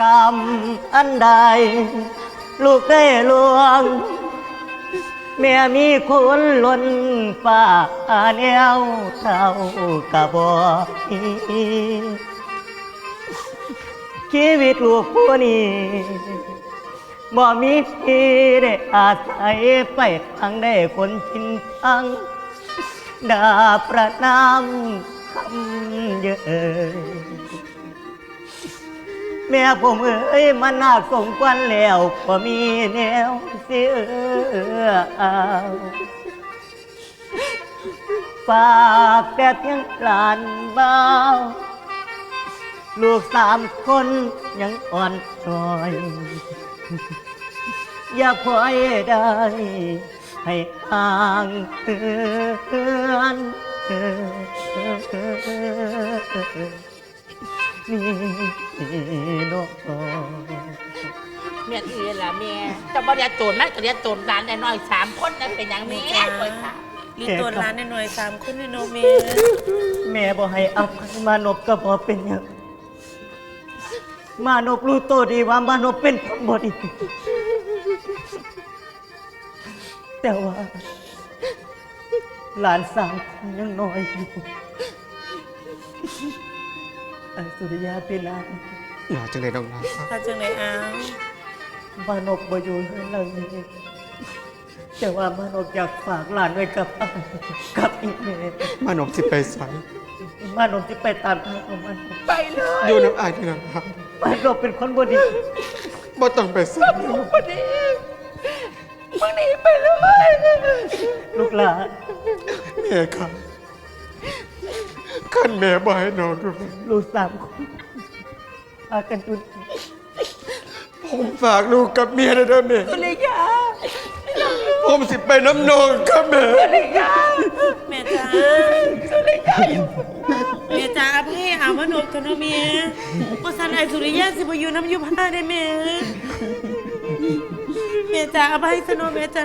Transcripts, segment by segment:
กรรมอันใด ลูกได้ลวง แม่มีคุณล้นฟ้าแนวเท่ากะบอชีวิตลูกผู้นี้บ่มีที่ได้อาศัยไปทางได้คนชินทังดาประนามคำเยอะ แม่ผมเอ้ยมันน่าสงกวันแล้วก็มีแนวเสียเอาฝากแต่เพียงหลานเบาลูกสามคนยังอ่อนน้อย อย่าพลอยได้ ให้ห่างเตือน นี่น้องเมียที่ล่ะเมียเจะบ่ได้โจรมันก็เรียกโจรร้านน้อยๆสามคนนั่นเป็นหยังเมียคอยถามลีตัวร้านหน่อยๆสามคนนี่โนเมแม่บอกให้อภัยมานพก็พอเป็นอย่างมานพรู้ตัวดีว่ามานพเป็นคนบดีแต่ว่าหลานสามคนยังน้อยอยู่ ไอ้สุริยาเป็นนางหลาจังเลยน้องลาถ้าจังเลยอ้าวมานพบ่อยู่ในเรื่องนี้แต่ว่ามานพอยากฝากหลานไว้กับอ้ายกับอีเมมานพสิไปใสมานพจะไปตามทางของมันไปเลยอยู่น้ำอายที่น้ำลามานพเป็นคนบดีบ่ต้องไปใสพอดีมึงหนีไปเลย ลูกหลาน แม่ครับ ขั้นแม่บ่ให้น้องดูลูกสามคนพากันจุนผมฝากลูกกับเมียนะเด้อแม่สุริยาผมสิไปน้ำนองครับแม่แม่จ๋าแม่จ๋าอภัยหามโนกันโนเมียว่าสันไอสุริยะสิบอยู่น้ำอยุผ้าได้แม่แม่จ๋าอภัยสโนแม่จ๋า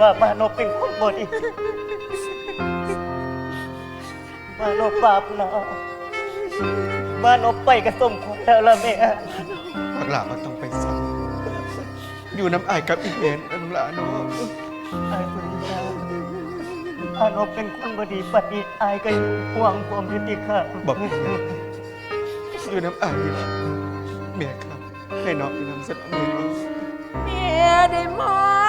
วดีว่ามานพเป็นคนบดีมานพบาปนะมานพไปกระสมควรแล้วละแม่บักหลาบ่ต้องไปใสอยู่น้ำอายกับอีเมนน้องหลาเนาะไอ้สุริยาอานพเป็นคนบดีปฏิอายก็อยู่ห่วงความยุติธรรมบอกแม่อยู่น้ำอายนี่ล่ะแม่ครับให้น้องอยู่น้ำสนองแม่เนาะเมียได้มอ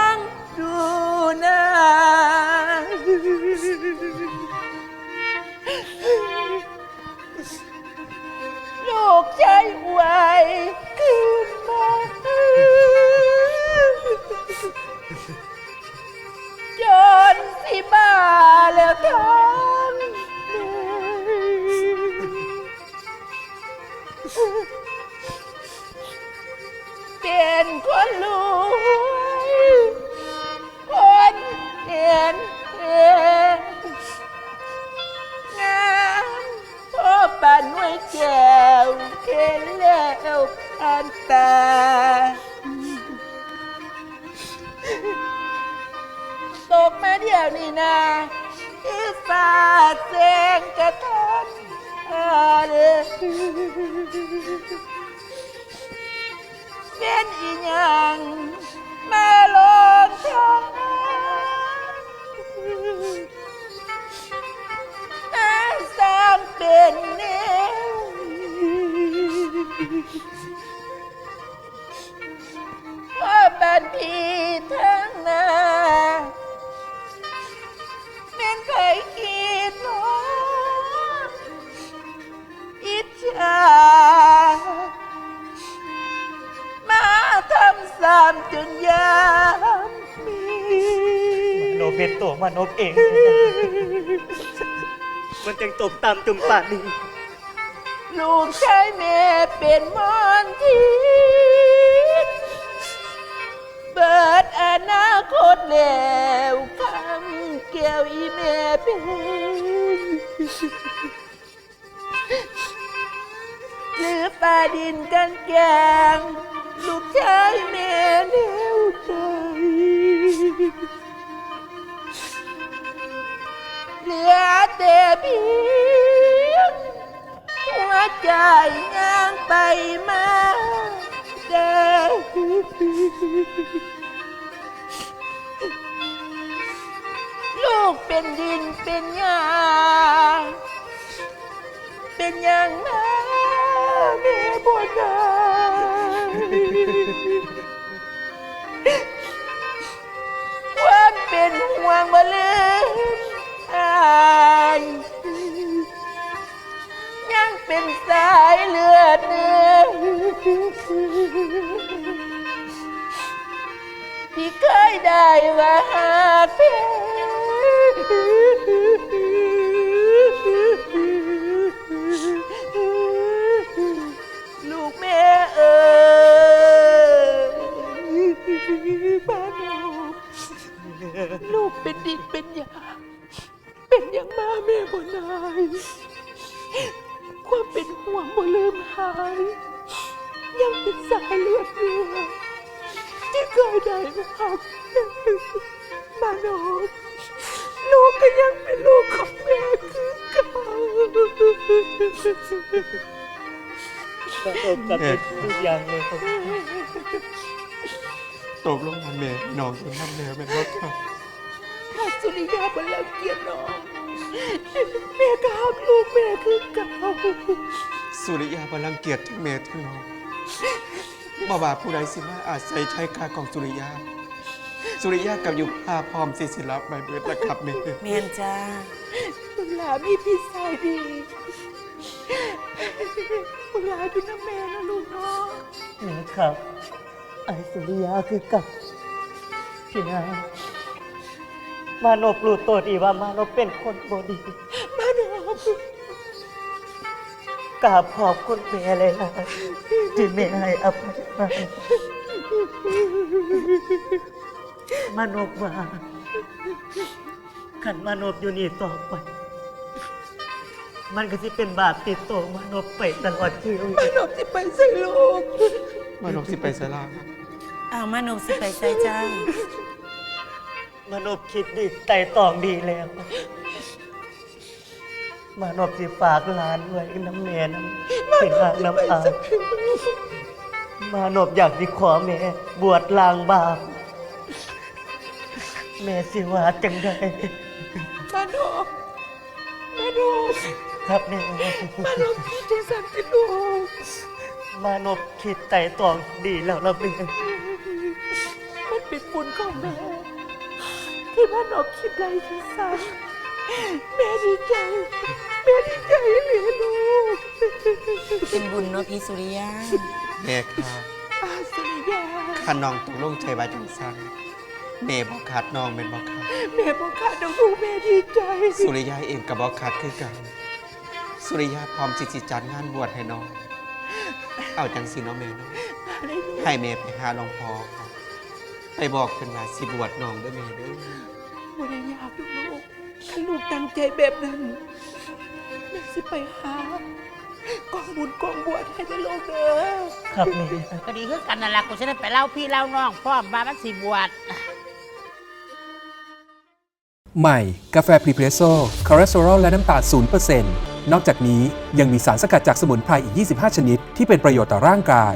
ลูกชายไว้คืนมาจนสิบ้าแล้วทั้ แก้วเข็นแล้วผ่านตา ตกมาเดี๋ยวนี้นาที่ฝากแสงกระทอนอะไรเป็นอีหยังมาลงทางอาสร้างเป็นาบันพีทั้งนาแม่นเคยคิดว่าอิจฉามาทามจนยามมีมโนเป็นตัวมโนเอง มันจึงตกตามจุมป่านนี้ลูกชายแม่เป็นมอนทิน เบิดอนาคตแล้วคำเกี่ยวอีแม่เป็นหรือป่าดินกันแกงลูกชายแม่แนวใจเหลือแต่เพียงหัวใจย่างไปมา ได้ลูกเป็นดินเป็นหญ้าเป็นอย่างมาแม่บ่ได้ความเป็นห่วงบ่ลืมอาย เป็นสายเลือดเนื้อที่เคยได้ว่าหาเพียลูกแม่เอ๋ยบ้านลูกลูกเป็นดินเป็นหยาเป็นอย่างมาแม่บ่นาย เป็นห่วงบ่ลืมหาย ยังเป็นสายเลือดเรือที่เคยได้รักมาโนลูกก็ยังเป็นลูกของแม่คือเก่ามโนกับเป็นทุกอย่างเลยครับตกลงมาแม่น้องเป็นน้ำแล้วเป็นบ่ครับถ้าสุริยาบนลังเกียจน้อง แม่ก็ห้ามลูกแม่คือเก่าสุริยาบรังเกียจทั้งแม่ทั้งน้องบ่ว่าผู้ใดสิมาอาศัยใช้ค่าของสุริยา สุริยากับอยู่ภาพร้อมสิสิรับใบเบิดแล้วครับแม่แม่นจ้ามึงหลามีพี่ชายดีมึงหลาดูน้ำแม่นะลูกเนาะนะครับไอสุริยาคือกับพี่นาง มานบรู้ตัวดีว่ามานบเป็นคนบดี มาโนกราบขอบคุณแม่เลยนะที่แม่ให้อภัยมามานบว่าขันมานบอยู่นี่ต่อไป มันก็จะเป็นบาปติดตัวมานบไปตลอดชีวิตมาโนที่ไปใส่ลูกมานกสิไปสลาอ้าวมาหนุ่มสิไปใส่จ้า มานบคิดดีไต่ตองดีแล้ว มานบสิฝากหลานไว้น้ำแม่น้ำเป็นหางน้ำอายมานบอยากสิขอแม่บวชลางบาปแม่สิว่าจังไดมาโนมาโนครับแม่มาโนพี่ที่สันติลูกมานบคิดไต่ตองดีแล้วละแม่มันเป็นบุญของแม่ ที่มาโนคิดได้ที่สันแม่ดีใจ แม่ดีใจเหลือลูกเป็นบุญเนาะพี่สุริยาแม่ครับอาสุริยาขันน้องตกลงใจว่าจังซั่นแม่บ่ขาดน้องเป็นบ่ครับแม่บอกขาดน้องลูกแม่ดีใจสุริยาเองกับบ่ขาดคือกัน สุริยาพร้อมสิสิจัดงานบวชให้น้อง เอาจังสิเนาะแม่เนาะอะไรลูกให้แม่ไปหาหลวงพ่อครับ ไปบอกเพิ่นว่าสิบวชน้องเด้อแม่เด้อวันนี้อยากลูกถ้าลูกตั้งใจแบบนั้นแม่สิไปหากองบุญกองบวชให้ได้ลูกเด้อครับแม่ก็ดีคือกันนั่นแหละกูจะได้ไปเล่าพี่เล่าน้องพร้อมว่ามันสิบวชใหม่ กาแฟพรีเพรสโซ่คอเลสเตอรอลและน้ำตาล0%นนอกจากนี้ยังมีสารสกัดจากสมุนไพรอีก 25 ชนิด ที่เป็นประโยชน์ต่อร่างกาย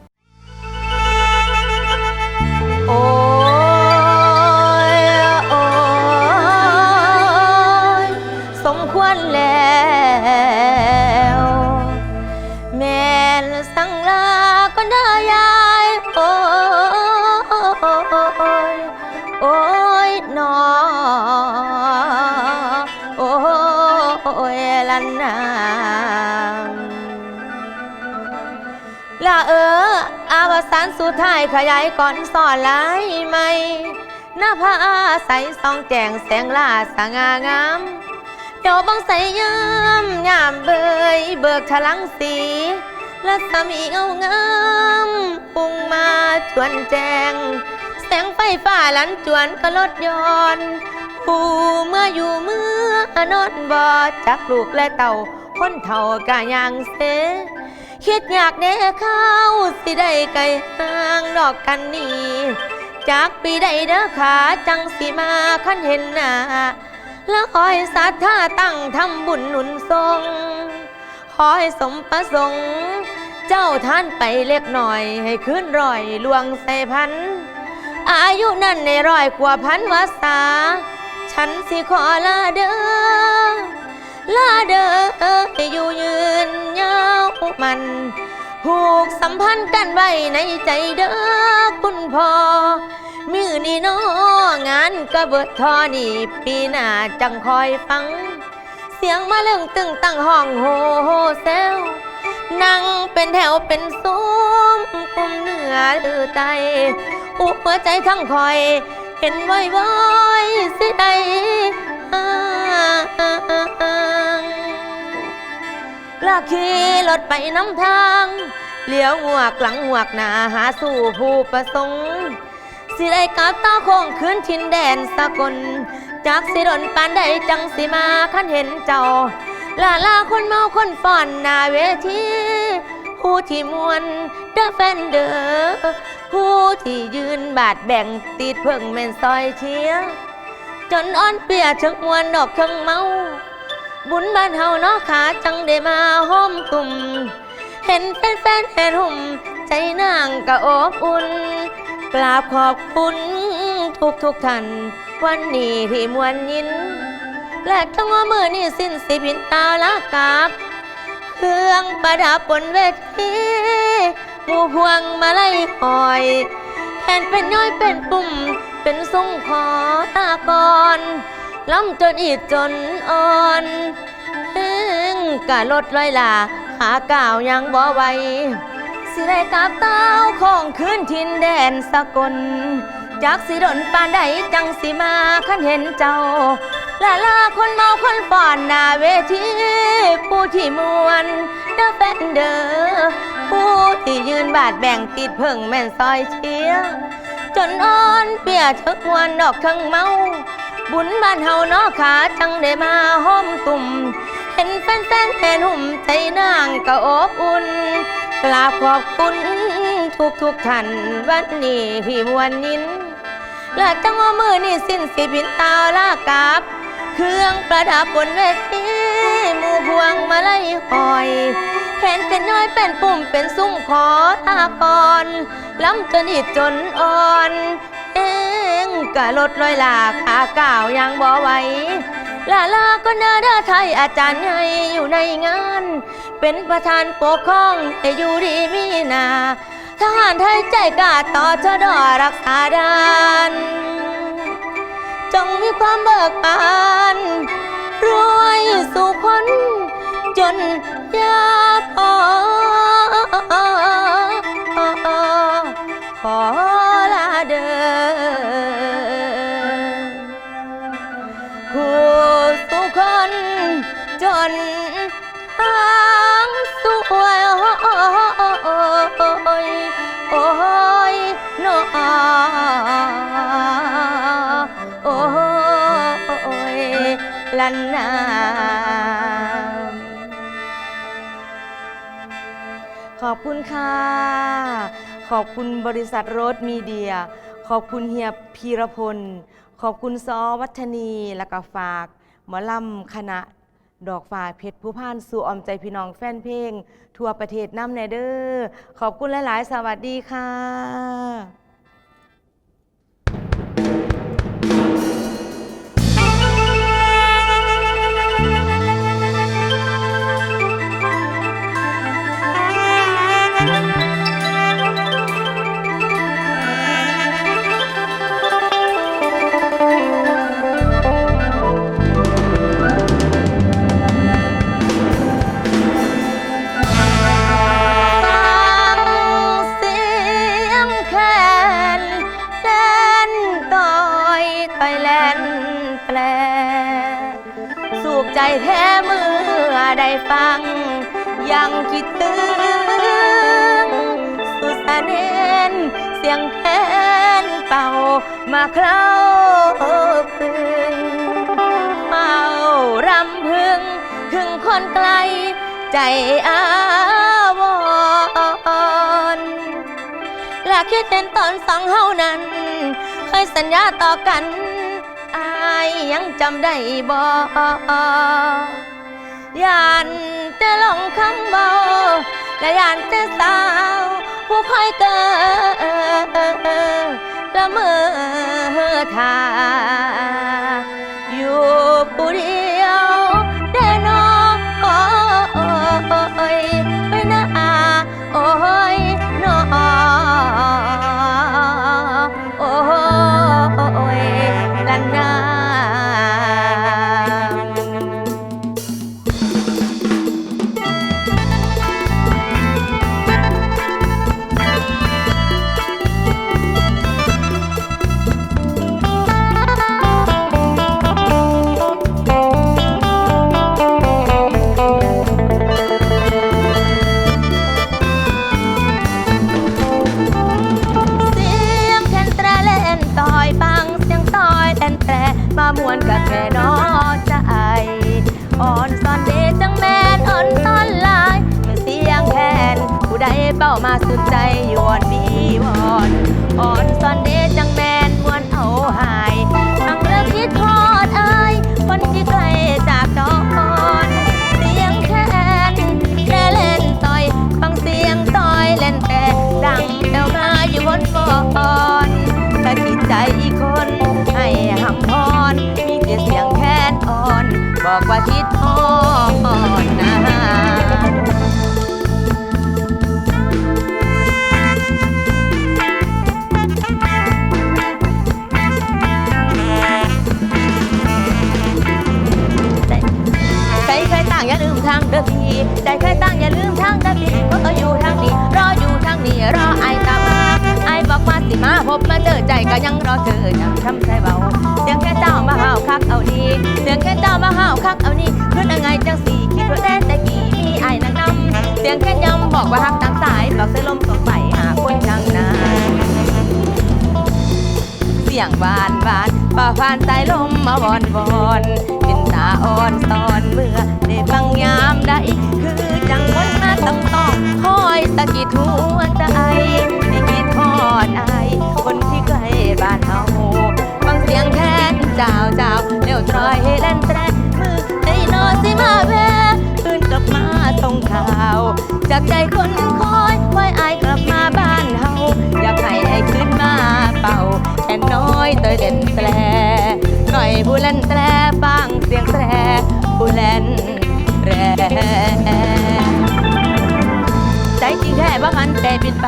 สานสุดท้ายขยายก่อนสอนลายไหมหน้าผาใสสองแจงแสงลาสง่างามเดี๋ยวบังใสยามยามเบยเบิกทะลังสีและสามีเงางามปุ่งมาชวนแจง แสงไฟฟ้าลันจวนก็ลดย้อนผู้เมื่ออยู่เมื่อนอนบ่จักลูกและเต่าคนเท่ากะยางเส คิดอยากได้เข้าสิได้ไกลห่างดอกกันนี่จากปีใดเด้อขาจังสิมาคันเห็นหน้าแล้วคอยศรัทธาตั้งทำบุญหนุนทรงขอให้สมประสงค์ เจ้าท่านไปเล็กหน่อยให้ขึ้นรอยลวงใส่พัน อายุนั่นในรอยกว่าพันวาษาฉันสิขอลาเด้อ ลาเด้ออยู่ยืนยาวมันผูกสัมพันธ์กันไว้ในใจเด้อคุณพ่อมือนี่น้องานก็เบิดทอนี่ปีหน้าจังคอยฟัง เสียงมาเรื่องตึงตั้งห้องโฮโฮเซลนั่งเป็นแถวเป็นซุ้มกุมเหนือหรือใตอุกหัวใจทั้งคอยเห็นว้อยว้อยสิใด อ้างลากขี่รถไปน้ำทางเลี้ยวหัวกหลังหัวกหน้าหาสู่ผู้ประสงค์ สิได้กลับตาค้งคืนทินแดนสกลจากสิดนปานใดจังสิมาคันเห็นเจ้าลาลาคนเมาคนฟ่อนหน้าเวทีผู้ที่มวนเดอแฟนเดอผู้ที่ยืนบาดแบ่งติดเพิ่งแม่นซอยเชียร์ จนอ่อนเปียชึกมวนดอกชิงเมา บุญบ้านเฮาเนาะขาจังได้มาห้อมกลุ่ม เห็นแฟนๆเห็นหุ่ม ใจนางก็อบอุ่น กราบขอบคุณทุกทุกท่าน วันนี้ที่มวนยิน และจังว่ามือนี่สิ้นสิบินตาละกาบเครื่องประดับบนเวทีหมู่พวงมาไล่หอยแขนเป็นย้อยเป็นปุ่ม เป็นทรงขอตากรล้ำจนอีดจนอ่อนถึงกะลดลอยลาขาก่าวยังบ่ไหวสิได้กลับเต้าของคืนทินแดนสกลจากสิดนปานใดจังสิมาคันเห็นเจ้าลาลาคนเมาคนฟ่อนหน้าเวทีผู้ที่มวนเด้อแฟนเดอผู้ที่ยืนบาดแบ่งติดเพิ่งแม่นซอยเชียร์ จนอ่อนเปียเชิกมวนดอกทั้งเมา บุญบ้านเฮาเนาะขาจังได้มาห้อมตุ่ม เห็นแฟนแฟนหุ่มใจนางก็อบอุ่น กราบขอบคุณทุกทุกท่านวันนี้พี่มวนยินและจังว่ามือนี่สิ้นสิบินตาลากาบ เครื่องประดับบนเวทีหมู่พวงมาไล่หอย เห็นเป็นน้อยเป็นปุ่มเป็นซุ้มขอตากรล้ำจนอิดจนอ่อน เองกะลดลอยลาขาก่าวยังบ่ไหวลาลาก็นาดาไทยอาจารย์ใหญ่อยู่ในงาน เป็นประธานปกครองให้อยู่ดีมีนาทหารไทยใจกล้าต่อชะดอรักษาดานจงมีความเบิกบาน รวยสุขคน จนยาพอขอลาเดินคู่สุคนจนทางสวยโอ้ยโอ้ยโนอโอ้ยลันนา ขอบคุณค่ะ ขอบคุณบริษัทโรดมีเดีย ขอบคุณเฮียพีรพล ขอบคุณซอวัฒนีและก็ฝากหมอลำคณะดอกฝาเพชรผู้พานสู่ออมใจพี่น้องแฟนเพลง ทั่วประเทศน้ำแนเดอร์ขอบคุณหลาย ๆ สวัสดีค่ะ ฟัง ยังคิดถึง สุสานเนนเสียงแคนเป่ามาเคล้าคลึงเป่ารำพึง ถึงคนไกลใจอาวรณ์และคิดเห็นตอนสองเฮานั้น เคยสัญญาต่อกัน อายยังจำได้บ่ ยานจะหลงคำเบาและยานจะสาว ผู้คอยเกิดละเมอทาอยู่ปุรี มามวนกับแค่นอใจอ่อนซอนเดจังแมนอ่อนซอนลายเมื่อเสียงแคนผู้ใดเป้ามาสุดใจยวนบีวอนอ่อนซอนเดจังแมนมวนเอาหาย บอกว่าคิดทอ อใจก็ยังรอเจอยังทำใจเบาเสียงแค่เจ้ามาห้าวคักเอาดีเสียงแค่เจ้ามาห้าวคักเอานี่ขึ้นยังไงจังสีคิดว่าแน่แต่กี่มีไอ้นางนำเสียงแค่ย้ำบอกว่าหักต่างสายบอกเส้นลมตกไปหาคนทางนั้นเสียงหวานหวานป่าผ่านสายลมมาวอนวอนเป็นตาอ่อนตอนเมื่อได้ฟังยามใดคือจังคนมาต้องต้องคอยสะกิดหัว รอยให้เล่นแตรมือได้นอนสิมาแพ้คืนกลับมาส่งข่าว จากใจคนคอยคอยอายกลับมาบ้านเฮาอยากให้ไอ้ขึ้นมาเป่าแค่น้อยเตยเด่นแตรหน่อยผู้เล่นแตรฟังเสียงแตรผู้เล่นแตรใจจริงแท้บ่พันแปรเปลี่ยนไป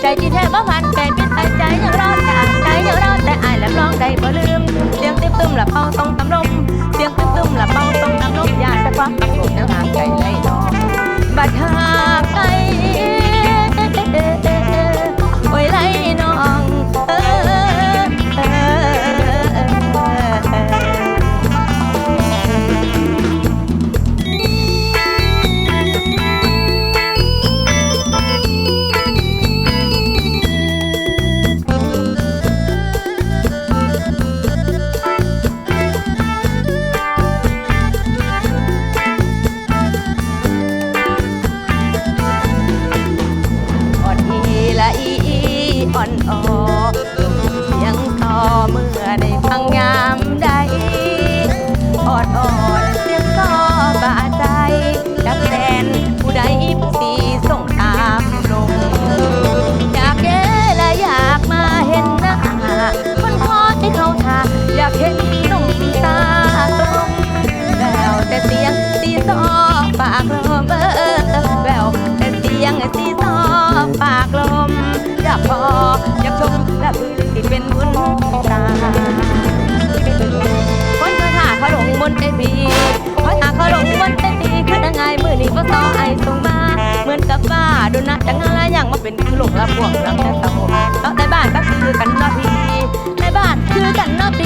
ใจจริงแท้บ่พันแปรเปลี่ยนไปใจยังรอดแต่ใจยังรอดแต่อายและร้องได้บ่ลืมเสียง ตึ้มตึ้มละเป่าต้องตำลมเสียงตึ้มตึ้มละเป่าต้องตำลมอยากจะควักตำลมแนวหางไกลไจังอะไรอย่างมาเป็นคือหลงละพวงรังแต่เต่าเราในบ้านก็คือกันเนอพีในบ้านคือกันเนอพีต้องอุ่นต้องมีพระต่อไอก็ดังเรือตั้งหลายใจเป็นเพี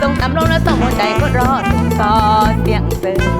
ส่งตำลงและส่งหัวใจก็รอต่อเสียงเสื